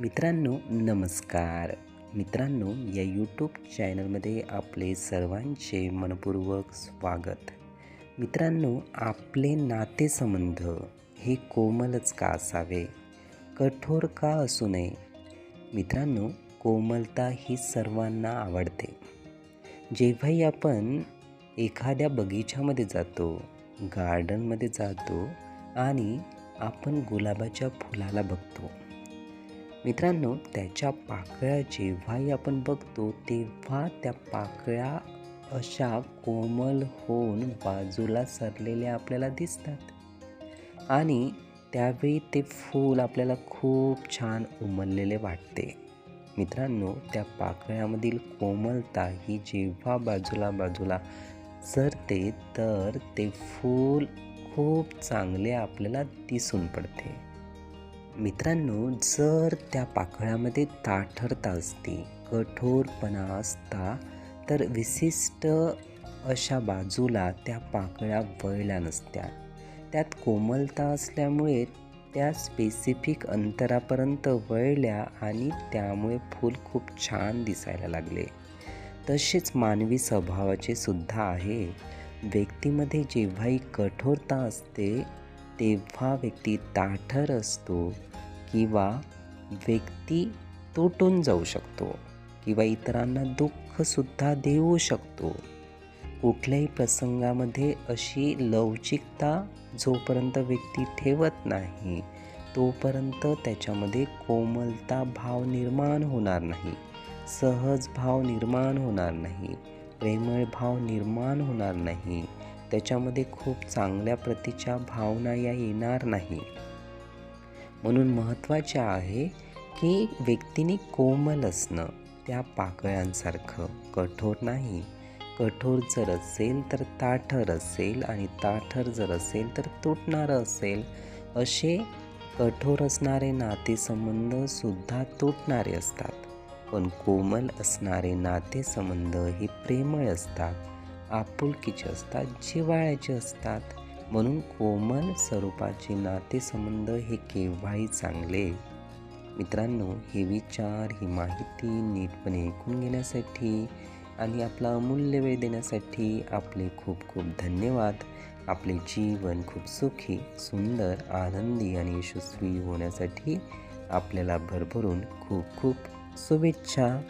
मित्रांनो नमस्कार. मित्रांनो या यूट्यूब चॅनलमध्ये आपले सर्वांचे मनपूर्वक स्वागत. मित्रांनो आपले नातेसंबंध हे कोमलच का असावे? कठोर का असू नये? मित्रांनो कोमलता ही सर्वांना आवडते. जेव्हाही आपण एखाद्या बगीच्यामध्ये जातो गार्डनमध्ये जातो आणि आपण गुलाबाच्या फुलाला बघतो मित्रांनो त्याच्या पाकळ्या जेव्हाही आपण बघतो तेव्हा त्या पाकळ्या अशा कोमल होऊन बाजूला सरलेल्या आपल्याला दिसतात. आणि त्यावेळी ते फूल आपल्याला खूप छान उमललेले वाटते. मित्रांनो त्या पाकळ्यामधील कोमलता ही जेव्हा बाजूला बाजूला सरते तर ते फूल खूप चांगले आपल्याला दिसून पडते. मित्रांनो जर त्या पाकळ्यामध्ये ताठरता असते कठोरपणा असता तर विशिष्ट अशा बाजूला त्या पाकळ्या वळल्या नसत्या. त्यात कोमलता असल्यामुळे त्या स्पेसिफिक अंतरापर्यंत वळल्या आणि त्यामुळे फूल खूप छान दिसायला लागले. तसेच मानवी स्वभावाचे सुद्धा आहे. व्यक्तीमध्ये जेव्हाही कठोरता असते तेव्हा व्यक्ती ताठर असतो. किंवा व्यक्ती तुटून जाऊ शकतो किंवा इतरांना दुःखसुद्धा देऊ शकतो. कुठल्याही प्रसंगामध्ये अशी लवचिकता जोपर्यंत व्यक्ती ठेवत नाही तोपर्यंत त्याच्यामध्ये कोमलता भाव निर्माण होणार नाही सहज भाव निर्माण होणार नाही प्रेमळ भाव निर्माण होणार नाही त्याच्यामध्ये खूप चांगल्या प्रतीच्या भावना या येणार नाही. म्हणून महत्त्वाचे आहे की व्यक्तीने कोमल असणं त्या पाकळ्यांसारखं कठोर नाही. कठोर जर असेल तर ताठर असेल आणि ताठर जर असेल तर तुटणारं असेल असे कठोर असणारे नातेसंबंधसुद्धा तुटणारे असतात. पण कोमल असणारे नातेसंबंध हे प्रेमळ असतात आपुलकीचे असतात जिव्हाळ्याचे असतात. म्हणून कोमल स्वरूपाचे नातेसंबंध हे केव्हाही चांगले? मित्रांनो हे विचार ही माहिती नीटपणे ऐकून घेण्यासाठी आणि आपला अमूल्य वेळ देण्यासाठी आपले खूप खूप धन्यवाद. आपले जीवन खूप सुखी सुंदर आनंदी आणि यशस्वी होण्यासाठी आपल्याला भरभरून खूप खूप शुभेच्छा.